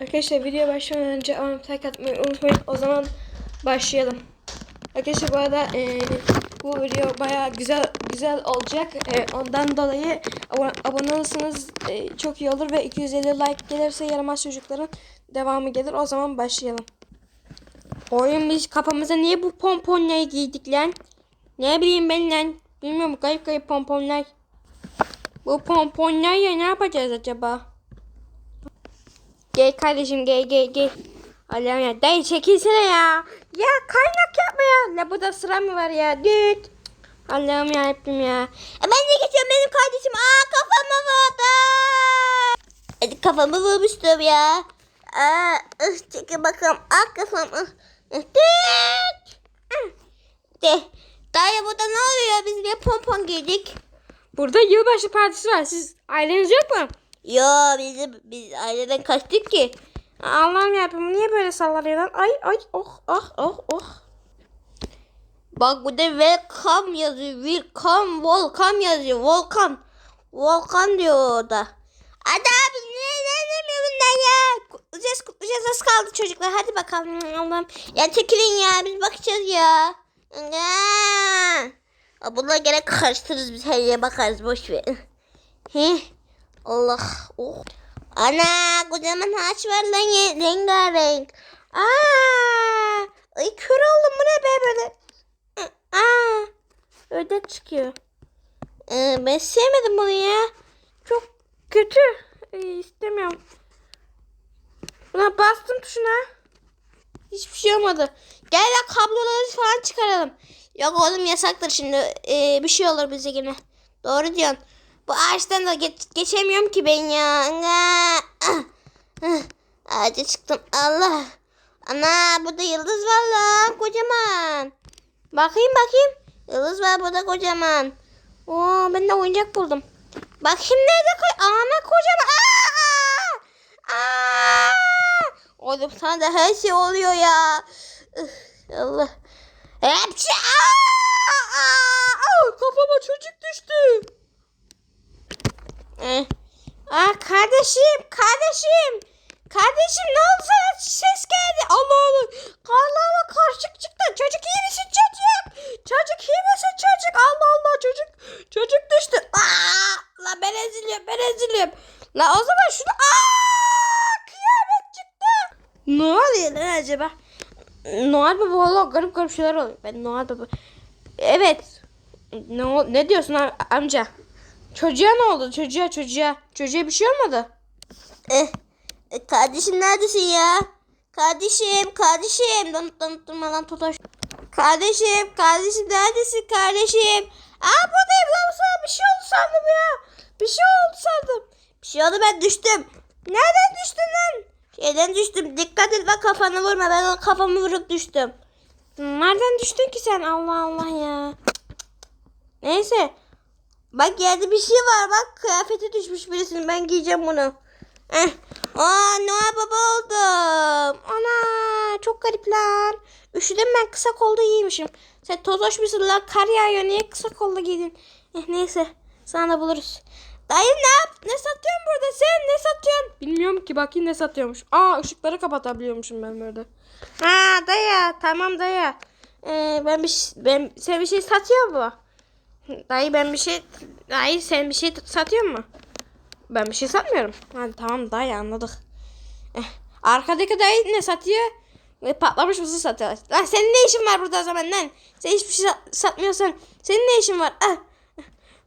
Arkadaşlar video başlamadan önce abone like atmayı unutmayın. O zaman başlayalım. Arkadaşlar bu arada e, bu video baya güzel güzel olacak. E, ondan dolayı abone, olursanız e, çok iyi olur ve 250 like gelirse yaramaz çocukların devamı gelir. O zaman başlayalım. Oyun biz kafamıza niye bu pomponları giydik lan? Ne bileyim ben lan. Bilmiyorum kayıp kayıp pomponlar. Bu pomponlarla ne yapacağız acaba? Gel kardeşim gel gel gel. Allah'ım ya dayı çekilsene ya. Ya kaynak yapma ya. La burada sıra mı var ya? Düt. Allah'ım ya yaptım ya. E ben de geçiyorum benim kardeşim. Aa kafama vurdu. Hadi kafamı vurmuştum ya. Aa, ıh, çekil bakalım. Ah kafam. Düt. Ih. De. Dayı burada ne oluyor? Biz niye pompon giydik? Burada yılbaşı partisi var. Siz aileniz yok mu? Yo biz, biz aileden kaçtık ki. Allah'ım ya yapayım. Niye böyle sallanıyor lan? Ay ay oh ah oh oh. Bak burada welcome yazıyor. Welcome, welcome yazıyor. Volkan. Volkan diyor orada. Hadi abi ne ne demiyor bunlar ya? Kutlayacağız kutlayacağız az kaldı çocuklar. Hadi bakalım Allah'ım. Ya çekilin ya biz bakacağız ya. Aa, Bunlar gene karıştırırız biz her yere bakarız boş ver. He. Allah. Oh. Ana kocaman haç var lan rengarenk. Aa. Ay kör oldum bu ne be böyle. Aa. Ördek çıkıyor. Ee, ben sevmedim bunu ya. Çok kötü. Ee, istemiyorum. Buna bastım tuşuna. Hiçbir şey olmadı. Gel ya kabloları falan çıkaralım. Yok oğlum yasaktır şimdi. Ee, bir şey olur bize yine. Doğru diyorsun. Bu ağaçtan da geç- geçemiyorum ki ben ya. Aa, ah, ah. Ağaca çıktım. Allah. Ana burada yıldız var lan kocaman. Bakayım bakayım. Yıldız var burada kocaman. Oo ben de oyuncak buldum. Bakayım nerede koy? Ana kocaman. Aa! Aa! Oğlum sana da her şey oluyor ya. Allah. Hepsi. Aa! Aa! Kafama çocuk düştü. Eh. Aa kardeşim, kardeşim. Kardeşim ne oldu sana ses geldi. Allah Allah. Karlarla karışık çıktı. Çocuk iyi misin çocuk? Çocuk iyi misin çocuk? Allah Allah çocuk. Çocuk düştü. Aa! La ben eziliyorum ben eziliyorum. La o zaman şunu. Aa! Kıyamet çıktı. Ne oluyor lan acaba? Noel Baba valla garip garip şeyler oluyor. Ben Noel Baba. Evet. Ne, ne diyorsun am- amca? Çocuğa ne oldu? Çocuğa çocuğa. Çocuğa bir şey olmadı. Eh, e, kardeşim neredesin ya? Kardeşim, kardeşim. Donut donutturma lan Totoş. Kardeşim, kardeşim neredesin kardeşim? Aa buradayım lan sana bir şey oldu sandım ya. Bir şey oldu sandım. Bir şey oldu ben düştüm. Nereden düştün lan? Şeyden düştüm. Dikkat et bak kafanı vurma. Ben kafamı vurup düştüm. Nereden düştün ki sen? Allah Allah ya. Neyse. Bak yerde bir şey var bak. Kıyafeti düşmüş birisinin. Ben giyeceğim bunu. Eh. Aa Noel Baba oldum. Ana çok garip lan. Üşüdüm ben kısa kollu giymişim. Sen tozoş musun lan? Kar yağıyor. Niye kısa kollu giydin? Eh, neyse. Sana da buluruz. Dayı ne yap? Ne satıyorsun burada? Sen ne satıyorsun? Bilmiyorum ki bakayım ne satıyormuş. Aa ışıkları kapatabiliyormuşum ben böyle. Ha dayı tamam dayı. Ee, ben bir ben sen bir şey satıyor mu? Dayı ben bir şey dayı sen bir şey satıyor mu? Ben bir şey satmıyorum. Hadi tamam dayı anladık. Eh, arkadaki dayı ne satıyor? E, patlamış mısır satıyor. Lan senin ne işin var burada o zaman lan? Sen hiçbir şey sa- satmıyorsan senin ne işin var? Ah.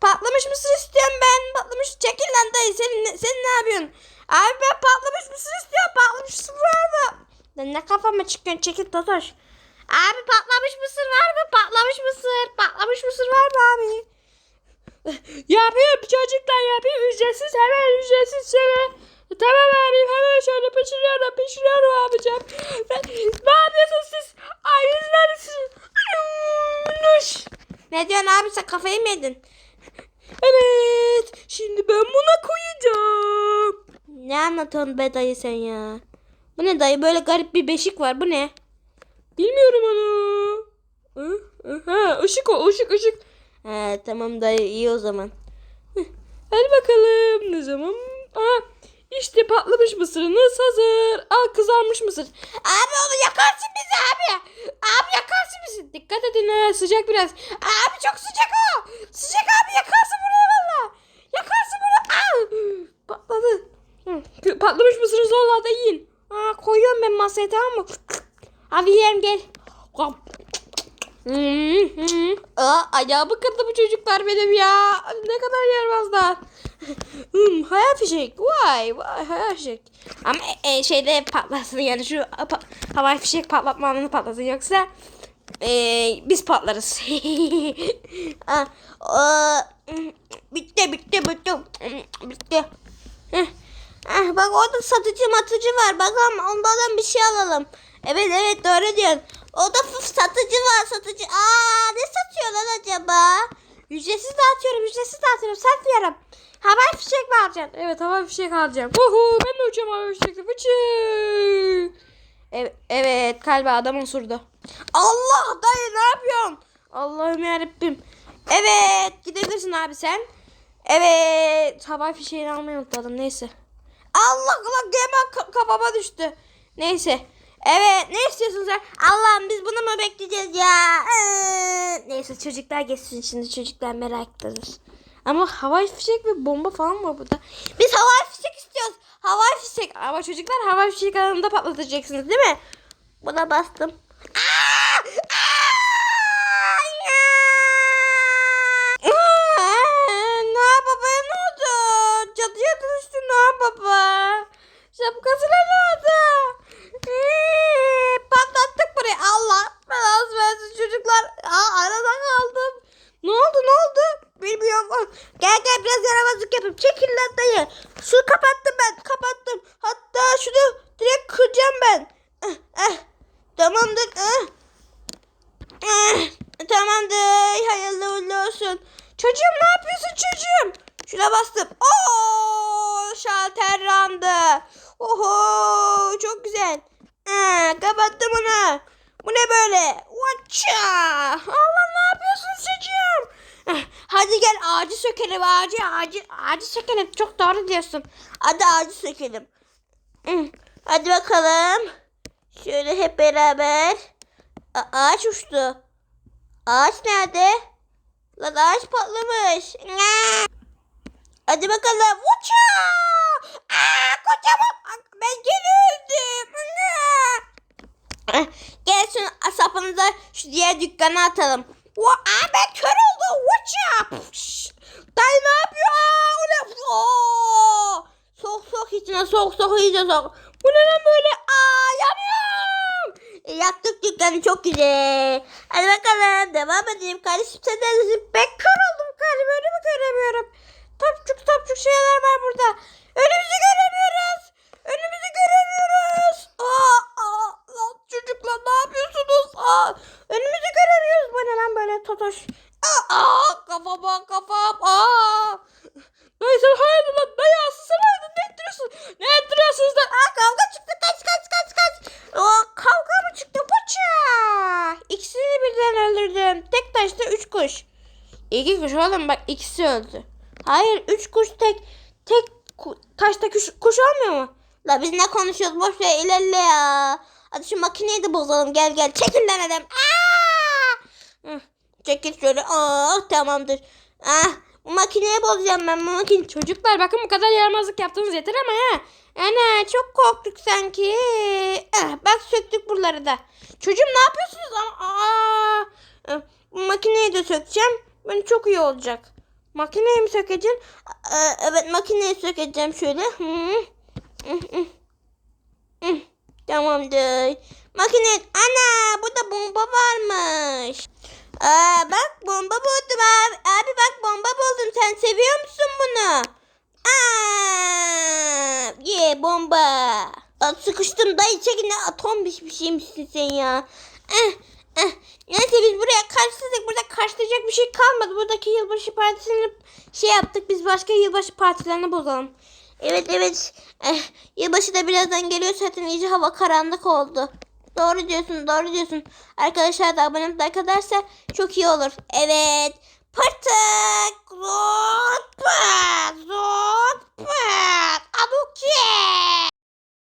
Patlamış mısır istiyorum ben. Patlamış çekil lan dayı. Sen, sen ne yapıyorsun? Abi ben patlamış mısır istiyorum. Patlamış mısır var mı? Lan ne kafama çıkıyorsun? Çekil Totoş. Abi patlamış mısır var mı? Patlamış mısır. Patlamış mısır var mı abi? yapayım çocuklar yapayım. Ücretsiz hemen ücretsiz şöyle. Tamam abi hemen şöyle pişiriyorum pişiriyorum abicim. ne yapıyorsunuz siz? Ay? Nuş. Ne diyorsun abi sen kafayı mı yedin? Evet. Şimdi ben buna koyacağım. Ne anlatıyorsun be dayı sen ya? Bu ne dayı? Böyle garip bir beşik var. Bu ne? Bilmiyorum onu. Ha, ışık o. ışık ışık. Ha, tamam dayı iyi o zaman. Hadi bakalım. Ne zaman? Aa, İşte patlamış mısırınız hazır. Al kızarmış mısır. Abi onu yakarsın bizi abi. Abi yakarsın bizi. Dikkat edin ha sıcak biraz. Abi çok sıcak o. Sıcak abi yakarsın buraya valla. Yakarsın bunu. Al. Patladı. Patlamış mısırınızı da yiyin. Aa, koyuyorum ben masaya tamam mı? Hadi yiyelim gel. Aa, ayağımı kırdı bu çocuklar benim ya. Ne kadar yaramazlar. hmm, hayal fişek. Vay vay hayal fişek. Ama e, şeyde patlasın yani şu pa- havai fişek patlatma anını patlasın yoksa e, biz patlarız. Ah, aa, bitti bitti bitti. Bitti. Heh. Ah, bak orada satıcı matıcı var. Bakalım ondan bir şey alalım. Evet evet doğru diyorsun. Orada f- satıcı var satıcı. Aa ne satıyorlar acaba? Ücretsiz dağıtıyorum, ücretsiz dağıtıyorum, satmıyorum. Havai fişek mi alacaksın? Evet, havai fişek alacağım. Uhu, ben de uçacağım havai fişekle. Fıçı. Evet, evet, kalbi adam osurdu. Allah dayı ne yapıyorsun? Allah'ım yarabbim. Evet, gidebilirsin abi sen. Evet, havai fişeğini almayı unutmadım, neyse. Allah Allah ka- kafama düştü. Neyse. Evet ne istiyorsun sen? Allah'ım biz bunu mu bekleyeceğiz ya? Ee, neyse çocuklar geçsin şimdi çocuklar meraklıdır. Ama havai fişek ve bomba falan var burada. Biz havai fişek istiyoruz. Havai fişek. Ama çocuklar havai fişek alanında patlatacaksınız değil mi? Buna bastım. Aa! Aa! Ya! Aa! Noah Baba'ya ne oldu? Cadıya dönüştü Noah Baba. Şapkasına ne oldu? Ee, Patlattık burayı. Allah belanı versin çocuklar. Aa, arada kaldım. Ne oldu ne oldu? Bilmiyorum. Gel gel biraz yaramazlık yapayım. Çekil lan dayı. Şunu kapattım ben. Kapattım. Hatta şunu direkt kıracağım ben. Eh, eh. Tamamdır. Eh. Eh, Tamamdır. Hayırlı uğurlu olsun. Çocuğum ne yapıyorsun çocuğum? Şuna bastım. Oo, şalter randı. Oho, çok güzel. Ha, kapattım onu. Bu ne böyle? Vaça. Allah ne yapıyorsun çocuğum? Eh, Hadi gel ağacı sökelim ağacı ağacı ağacı sökelim çok doğru diyorsun. Hadi ağacı sökelim. Hmm, Hadi bakalım. Şöyle hep beraber. A- ağaç uçtu. Ağaç nerede? Lan ağaç patlamış. Hadi bakalım. Uça! Aa, kocaman. Ben gene öldüm. Eh, Gel şunu sapınıza şu diğer dükkana atalım. Aa, ben kör oldum. Uça! Pş! Dayı ne yapıyor? O ne? Oo! Sok sok içine sok sok iyice sok. Bu ne lan böyle? Aa yanıyorum. E, yaktık dükkanı çok güzel. Hadi bakalım devam edelim. Kardeşim sen neredesin? Ben kör oldum kardeşim. Önümü göremiyorum. Topçuk topçuk şeyler var burada. Önümüzü göremiyoruz. Önümüzü göremiyoruz. Aa, aa, lan çocuklar ne yapıyorsunuz? Aa, önümüzü göremiyoruz. Bu ne lan böyle totoş? Aa, aa kafama kafam. Aa. Dayı sen hayırdır lan? Dayı asıl sen hayırdır? Ne ettiriyorsun? Ne ettiriyorsunuz lan? Aa kavga çıktı. Kaç kaç kaç kaç. Aa, kavga mı çıktı? Paça. İkisini birden öldürdüm. Tek taşta üç kuş. İki kuş oğlum bak ikisi öldü. Hayır üç kuş tek tek taşta kuş, kuş olmuyor mu? La biz ne konuşuyoruz boş ver ilerle ya. Hadi şu makineyi de bozalım gel gel çekil lan adam. Çekil şöyle. Oh tamamdır. Ah bu makineyi bozacağım ben bu makine. Çocuklar bakın bu kadar yaramazlık yaptığınız yeter ama ha. Ana çok korktuk sanki. Ah, bak söktük buraları da. Çocuğum ne yapıyorsunuz? Aa, aa. Bu makineyi de sökeceğim. Ben çok iyi olacak. Makineyi mi sökeceksin? Aa, evet makineyi sökeceğim şöyle. Tamamdır. Makine ana burada bomba varmış. Aa, bak bomba buldum abi. Abi bak bomba buldum. Sen seviyor musun bunu? Aa, ye bomba. Aa, sıkıştım dayı çekin. Atom bir şeymişsin sen ya. Eh. Neyse biz buraya karşıladık. Burada karşılayacak bir şey kalmadı. Buradaki yılbaşı partisini şey yaptık. Biz başka yılbaşı partilerini bozalım. Evet evet. Eh, yılbaşı da birazdan geliyor zaten iyice hava karanlık oldu. Doğru diyorsun doğru diyorsun. Arkadaşlar da abone like ederse çok iyi olur. Evet. Artık Rotbet. Rotbet. Aduki.